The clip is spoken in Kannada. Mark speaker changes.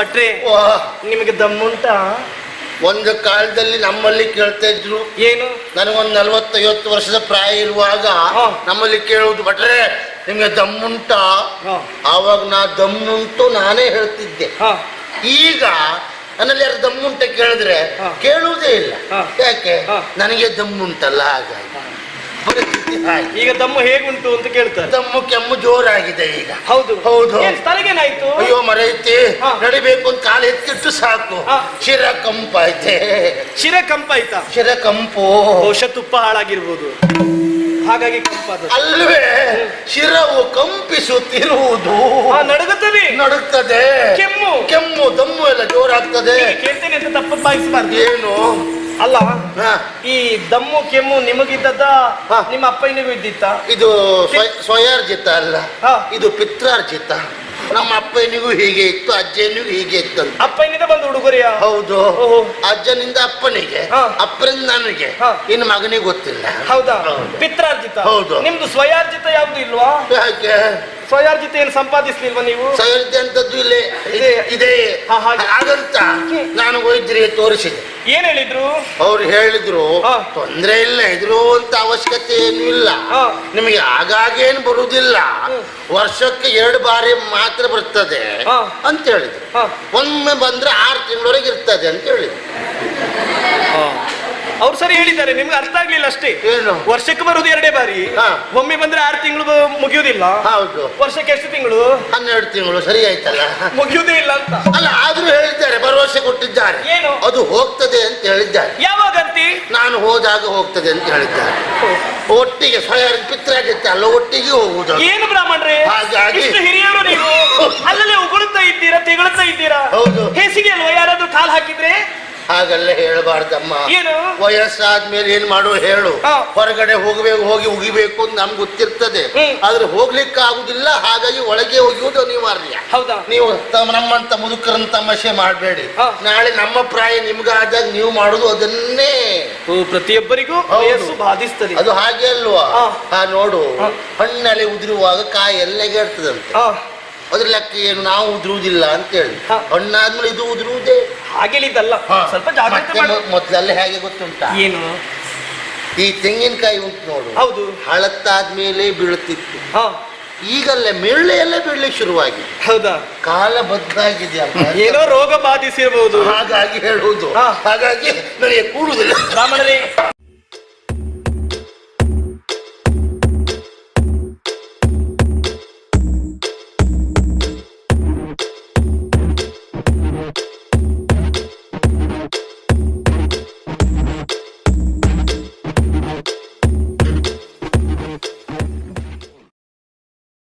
Speaker 1: ಭಟ್ರೆ ನಿಮಗೆ ದಮ್ಮುಂಟಾ
Speaker 2: ಒಂದು ಕಾಲದಲ್ಲಿ ನಮ್ಮಲ್ಲಿ ಕೇಳ್ತಾ ಇದ್ರು.
Speaker 1: ಏನು?
Speaker 2: ನನಗೊಂದು ನಲ್ವತ್ತೈವತ್ತು ವರ್ಷದ ಪ್ರಾಯ ಇರುವಾಗ ನಮ್ಮಲ್ಲಿ ಕೇಳುವುದು ಭಟ್ರೆ ನಿಮ್ಗೆ ದಮ್ಮುಂಟ ಆವಾಗ ನಾ ದಮ್ಮುಂಟು ನಾನೇ ಹೇಳ್ತಿದ್ದೆ. ಈಗ ನನ್ನಲ್ಲಿ ಯಾರು ದಮ್ಮುಂಟ ಕೇಳಿದ್ರೆ ಕೇಳುವುದೇ ಇಲ್ಲ. ಯಾಕೆ? ನನಗೆ ದಮ್ಮುಂಟಲ್ಲ ಹಾಗಾಗಿ. ಪರಿಸ್ಥಿತಿ ಹಾಗೆ
Speaker 1: ಈಗ ದಮ್ಮು ಹೇಗುಂಟು ಅಂತ ಕೇಳ್ತಾರೆ.
Speaker 2: ದಮ್ಮು ಕೆಮ್ಮು ಜೋರಾಗಿದೆ ಈಗ.
Speaker 1: ಹೌದು.
Speaker 2: ಹೌದು.
Speaker 1: ಏನ್ ತಲೆಗೇನಾಯ್ತು?
Speaker 2: ಅಯ್ಯೋ ಮರೈತಿ
Speaker 1: ಹಾ.
Speaker 2: ನಡಿಬೇಕು ಅಂತ ಕಾಲು ಎತ್ತಿಟ್ಟು ಸಾಕು.
Speaker 1: ಹಾ.
Speaker 2: ಶಿರ ಐತೆ.
Speaker 1: ಶಿರ ಕಂಪಾಯ್ತಾ
Speaker 2: ಶಿರ ಕಂಪು.
Speaker 1: ಬಹುಶಃ ತುಪ್ಪ ಹಾಳಾಗಿರ್ಬೋದು. ಹಾಗಾಗಿ ಕಂಪಾದ
Speaker 2: ಅಲ್ವೇ ಶಿರವು ಕಂಪಿಸುತ್ತಿರುವುದು.
Speaker 1: ಆ ನಡುಗುತ್ತದೆ.
Speaker 2: ನಡುಗ್ತದೆ.
Speaker 1: ಕೆಮ್ಮು.
Speaker 2: ಕೆಮ್ಮು ದಮ್ಮು ಎಲ್ಲ ಜೋರಾಗ್ತದೆ.
Speaker 1: ಹೀಗೆ ಕೇಳ್ತೇನೆ ಅಂತ ತಪ್ಪು ಬಾಯಿಸಬಾರ್ದು
Speaker 2: ಏನು?
Speaker 1: ಅಲ್ಲ
Speaker 2: ಹಾ,
Speaker 1: ಈ ದಮ್ಮು ಕೆಮ್ಮು ನಿಮಗಿದ್ದದ್ದ
Speaker 2: ಹಾ.
Speaker 1: ನಿಮ್ಮ ಅಪ್ಪನಿಗೂ ಇದ್ದಿತ್ತ
Speaker 2: ಇದು ಸ್ವಯ- ಸ್ವಯಾರ್ಜಿತ ಅಲ್ಲ
Speaker 1: ಹಾ.
Speaker 2: ಇದು ಪಿತ್ರಾರ್ಜಿತ ನಮ್ಮ ಅಪ್ಪನಿಗೂ ಹೀಗೆ ಇತ್ತು ಅಜ್ಜನಿಗೂ ಹೀಗೆ ಇತ್ತು
Speaker 1: ಅಪ್ಪನಿಂದ ಬಂದು ಹುಡುಗರಿಯ
Speaker 2: ಹೌದು
Speaker 1: ಓಹೋ.
Speaker 2: ಅಜ್ಜನಿಂದ ಅಪ್ಪನಿಗೆ
Speaker 1: ಹಾ.
Speaker 2: ಅಪ್ಪನಿಂದ ನನಗೆ
Speaker 1: ಹಾ.
Speaker 2: ಇನ್ನು ಮಗನಿಗೆ ಗೊತ್ತಿಲ್ಲ
Speaker 1: ಹೌದಾ
Speaker 2: ಹೌದು.
Speaker 1: ಪಿತ್ರಾರ್ಜಿತ
Speaker 2: ಹೌದು.
Speaker 1: ನಿಮ್ದು ಸ್ವಯಾರ್ಜಿತ ಯಾವ್ದು ಇಲ್ವಾ
Speaker 2: ಯಾಕೆ
Speaker 1: ಸ್ವಯಾರ್ಜಿತ ಏನು ಸಂಪಾದಿಸ್ಲಿಲ್ವಾ ನೀವು
Speaker 2: ಸ್ವಯಾರ್ಜಿತ ಅಂತದ್ದು ಇಲ್ಲೇ
Speaker 1: ಇದೆ.
Speaker 2: ಇದೆ
Speaker 1: ಹಾ, ಹಾಗೆ.
Speaker 2: ಹಾಗಂತ ನಾನು ವೈದ್ಯರಿಗೆ ತೋರಿಸಿದೆ
Speaker 1: ಏನ್ ಹೇಳಿದ್ರು
Speaker 2: ಅವ್ರು ಹೇಳಿದ್ರು
Speaker 1: ಹಾ.
Speaker 2: ತೊಂದ್ರೆ ಇಲ್ಲ ಅಂತ ಅವಶ್ಯಕತೆ ಏನು ಇಲ್ಲ
Speaker 1: ಹಾ.
Speaker 2: ನಿಮಗೆ ಆಗಾಗೇನು ಬರುವುದಿಲ್ಲ. ವರ್ಷಕ್ಕೆ ಎರಡು ಬಾರಿ ಮಾತ್ರ ಬರ್ತದೆ
Speaker 1: ಹಾ.
Speaker 2: ಅಂತ ಹೇಳಿದ್ರು
Speaker 1: ಹಾ.
Speaker 2: ಒಮ್ಮೆ ಬಂದ್ರೆ ಆರು ತಿಂಗಳವರೆಗೆ ಇರ್ತದೆ ಅಂತ ಹೇಳಿದ್ರು
Speaker 1: ಅವ್ರು ಸರಿ ಹೇಳಿದ್ದಾರೆ ನಿಮ್ಗೆ ಅರ್ಥ ಆಗ್ಲಿಲ್ಲ ಅಷ್ಟೇ.
Speaker 2: ಏನು?
Speaker 1: ವರ್ಷಕ್ಕೆ ಬರುದು ಎರಡೇ ಬಾರಿ.
Speaker 2: ಹಾ.
Speaker 1: ಒಮ್ಮೆ ಬಂದ್ರೆ ಆರು ತಿಂಗಳು ಮುಗಿಯುವುದಿಲ್ಲ
Speaker 2: ಹೌದು.
Speaker 1: ವರ್ಷಕ್ಕೆ ಎಷ್ಟು ತಿಂಗಳು?
Speaker 2: ಹನ್ನೆರಡು ತಿಂಗಳು ಸರಿ ಆಯ್ತಲ್ಲ?
Speaker 1: ಮುಗಿಯುವುದೇ ಇಲ್ಲ ಅಂತ.
Speaker 2: ಅಲ್ಲ ಆದ್ರೂ ಹೇಳಿದ್ದಾರೆ ಭರವಸೆ ಕೊಟ್ಟಿದ್ದಾರೆ
Speaker 1: ಏನು?
Speaker 2: ಅದು ಹೋಗ್ತದೆ ಅಂತ ಹೇಳಿದ್ದಾರೆ.
Speaker 1: ಯಾವಾಗಂತಿ
Speaker 2: ನಾನು ಹೋದಾಗ ಹೋಗ್ತದೆ ಅಂತ ಹೇಳಿದ್ದಾರೆ. ಒಟ್ಟಿಗೆ ಸ್ವಯಂ ಪಿತ್ರಾಗಿತ್ತೆ ಅಲ್ಲ ಒಟ್ಟಿಗೆ ಹೋಗುವುದು.
Speaker 1: ಏನು ಬ್ರಾಹ್ಮಣರೇ?
Speaker 2: ಹಾಗಾಗಿ-
Speaker 1: ಇಷ್ಟು ಹಿರಿಯರು ನೀವು? ಅಲ್ಲಲ್ಲೇ ಉಗುಳುತ್ತಾ ಇದ್ದೀರಾ ಇದ್ದೀರಾ?
Speaker 2: ಹಾಗೆಲ್ಲ ಹೇಳಬಾರ್ದಮ್ಮ.
Speaker 1: ಏನು?
Speaker 2: ವಯಸ್ಸಾದ್ಮೇಲೆ ಏನ್ ಮಾಡು ಹೇಳು. ಹೊರಗಡೆ ಹೋಗ್ಬೇಕು ಹೋಗಿ ಉಗಿಬೇಕು ಅಂತ ನಮ್ಗೆ ಗೊತ್ತಿರ್ತದೆ. ಆದ್ರೆ ಹೋಗ್ಲಿಕ್ಕೆ ಆಗುದಿಲ್ಲ ಹಾಗಾಗಿ ಒಳಗೆ ಒಗೆಯುವುದು ಅನಿವಾರ್ಯ.
Speaker 1: ಹೌದಾ?
Speaker 2: ನೀವು ತಮ್ಮ- ನಮ್ಮಂತ ಮುದುಕರನ್ನ ತಮಾಷೆ ಮಾಡಬೇಡಿ. ನಾಳೆ ನಮ್ಮ ಪ್ರಾಯ ನಿಮ್ಗಾದಾಗ ನೀವು ಮಾಡುದು ಅದನ್ನೇ.
Speaker 1: ಓ, ಪ್ರತಿಯೊಬ್ಬರಿಗೂ
Speaker 2: ಹೌದು.
Speaker 1: ವಯಸ್ಸು ಬಾಧಿಸ್ತದೆ.
Speaker 2: ಅದು ಹಾಗೆ ಅಲ್ವಾ?
Speaker 1: ಹಾ.
Speaker 2: ಹಾ ನೋಡು. ಹಣ್ಣಲ್ಲಿ ಉದುರುವಾಗ ಕಾಯಿ ಎಲ್ಲೆಗೆ ಇರ್ತದಂತೆ
Speaker 1: ಆ,
Speaker 2: ಅದ್ರ ಲೆಕ್ಕ ಏನು ನಾವು ಉದುರುವುದಿಲ್ಲ ಅಂತ ಹೇಳಿ
Speaker 1: ಹಾ.
Speaker 2: ಹಣ್ಣಾದ್ಮೇಲೆ ಇದು ಉದುರುವುದೇ.
Speaker 1: ಹಾಗೇಳಿದ್ದಲ್ಲ ಸ್ವಲ್ಪ ಜಾಗ್ರತೆ ಮಾಡಿ.
Speaker 2: ಮೊದಲೆಲ್ಲ ಹೇಗೆ ಗೊತ್ತುಂಟ?
Speaker 1: ಏನು?
Speaker 2: ಈ ತೆಂಗಿನಕಾಯಿ ಉಂಟು ನೋಡು.
Speaker 1: ಹೌದು.
Speaker 2: ಹಳತ್ತಾದ್ಮೇಲೆ ಬೀಳುತ್ತಿತ್ತು.
Speaker 1: ಹಾ.
Speaker 2: ಈಗಲ್ಲೇ ಮೇಳೆ ಎಲ್ಲ ಬೀಳಲಿಕ್ಕೆ ಶುರುವಾಗಿದೆ.
Speaker 1: ಹೌದಾ?
Speaker 2: ಕಾಲ ಬದಲಾಗಿದೆ ಅಮ್ಮ.
Speaker 1: ಏನೋ ರೋಗ ಬಾಧಿಸಿರಬಹುದು
Speaker 2: ಹಾಗಾಗಿ ಹೇಳುವುದು.
Speaker 1: ಹಾ.
Speaker 2: ಹಾಗಾಗಿ ನನಗೆ ಕೂಡುದಿಲ್ಲ